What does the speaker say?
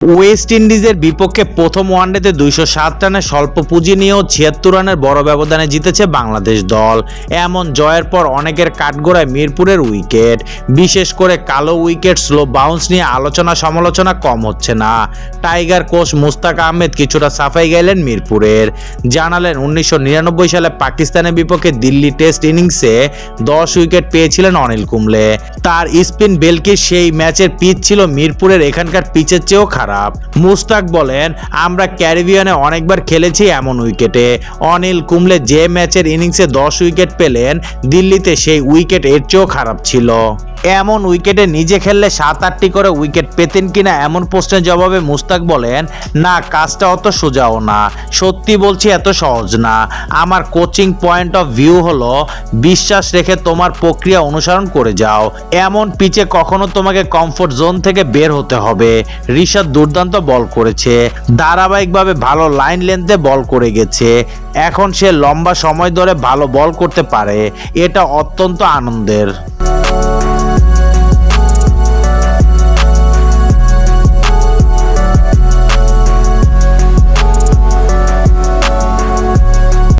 West ইন্ডিজের বিপক্ষে প্রথম ওয়ানডেতে দুইশো সাত রানে স্বল্প পুঁজি নিয়েও ছিয়াত্তর রানের বড় ব্যবধানে জিতেছে বাংলাদেশ দল। এমন জয়ের পর অনেকের কাঠগোড়ায় মিরপুরের উইকেট। বিশেষ করে কালো উইকেট, স্লো বাউন্স নিয়ে আলোচনা সমালোচনা কম হচ্ছে না। টাইগার কোচ মুস্তাক আহমেদ কিছুটা সাফাই গেলেন মিরপুরের। জানালেন, উনিশশো নিরানব্বই সালে পাকিস্তানের বিপক্ষে দিল্লি টেস্ট ইনিংসে দশ উইকেট পেয়েছিলেন অনিল কুম্বলে। তার স্পিন বেলকির সেই ম্যাচের পিচ ছিল মিরপুরের এখানকার পিচের চেয়েও খারাপ। মুস্তাক বলেন, আমরা ক্যারিবিয়ানে অনেকবার খেলেছি এমন উইকেটে। অনিল কুম্বলে যে ম্যাচের ইনিংসে দশ উইকেট পেলেন, দিল্লিতে সেই উইকেট এর চেয়েও খারাপ ছিল। এমন উইকেটে নিজে খেললে সাত আটটি করে উইকেট পেতেন কিনা এমন প্রশ্নের জবাবে মুস্তাক বলেন, না, কাজটা অত সোজাও না। সত্যি বলছি এত সহজ না। আমার কোচিং পয়েন্ট অফ ভিউ হলো, বিশ্বাস রেখে তোমার প্রক্রিয়া অনুসরণ করে যাও। এমন পিচে কখনো তোমাকে কমফোর্ট জোন থেকে বের হতে হবে। ঋষাদ দুর্দান্ত বল করেছে। ধারাবাহিকভাবে ভালো লাইন লেন্থে বল করে গেছে। এখন সে লম্বা সময় ধরে ভালো বল করতে পারে। এটা অত্যন্ত আনন্দের।